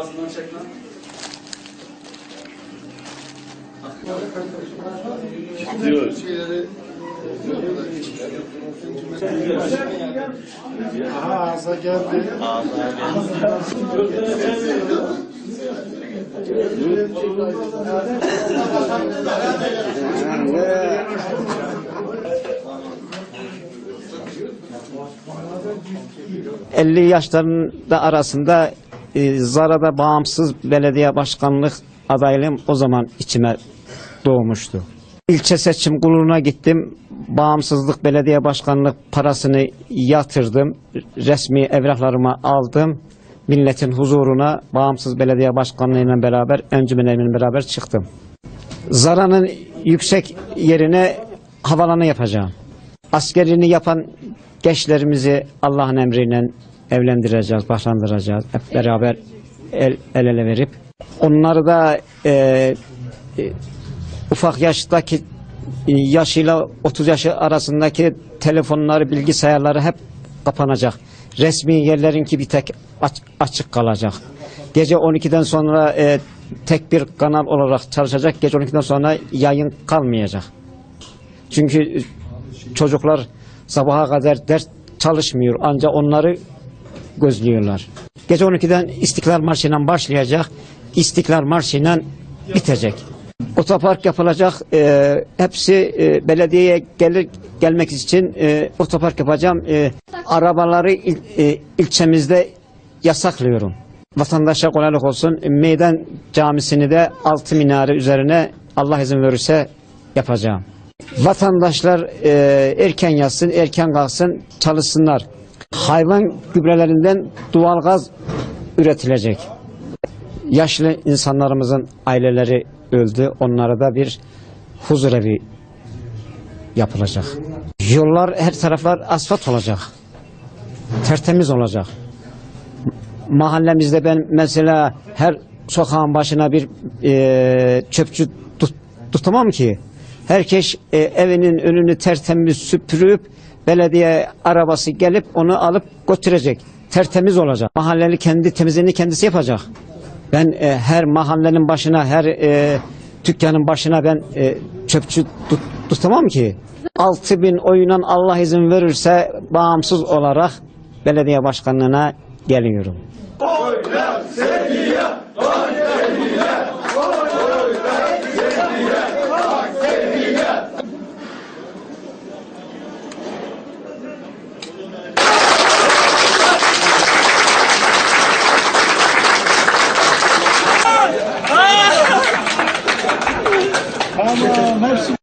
ağzından çek lan. Aha ağza geldi. 50 yaşlarında arasında e, Zara'da bağımsız belediye başkanlık adaylığım o zaman içime doğmuştu. İlçe seçim kuruluna gittim. Bağımsızlık belediye başkanlık parasını yatırdım. Resmi evraklarımı aldım. Milletin huzuruna bağımsız belediye başkanlığıyla beraber, öncümenlerimle beraber çıktım. Zara'nın yüksek yerine havalanı yapacağım. Askerini yapan gençlerimizi Allah'ın emriyle evlendireceğiz, başlandıracağız. Hep beraber el, el ele verip. Onları da e, e, ufak yaştaki e, yaşıyla 30 yaşı arasındaki telefonları, bilgisayarları hep kapanacak. Resmi yerlerinki bir tek aç- açık kalacak. Gece 12'den sonra e, tek bir kanal olarak çalışacak. Gece 12'den sonra yayın kalmayacak. Çünkü çocuklar sabaha kadar ders çalışmıyor. Ancak onları gözlüyorlar. Gece 12'den İstiklal Marşı'yla başlayacak. İstiklal Marşı'yla bitecek. Otopark yapılacak. E, hepsi e, belediyeye gelir gelmek için e, otopark yapacağım. E, arabaları il, e, ilçemizde yasaklıyorum. Vatandaşa kolaylık olsun. Meydan camisini de altı minare üzerine Allah izin verirse yapacağım. Vatandaşlar e, erken yatsın, erken kalksın, çalışsınlar. Hayvan gübrelerinden doğal gaz üretilecek. Yaşlı insanlarımızın aileleri öldü. Onlara da bir huzur evi yapılacak. Yollar her taraflar asfalt olacak. Tertemiz olacak. Mahallemizde ben mesela her sokağın başına bir e, çöpçü tut, tutamam ki. Herkes e, evinin önünü tertemiz süpürüp belediye arabası gelip onu alıp götürecek. Tertemiz olacak. Mahalleli kendi temizliğini kendisi yapacak. Ben e, her mahallenin başına, her e, dükkanın başına ben e, çöpçü tut, tutamam ki. 6000 oyunan Allah izin verirse bağımsız olarak belediye başkanlığına geliyorum. Tamam hepsi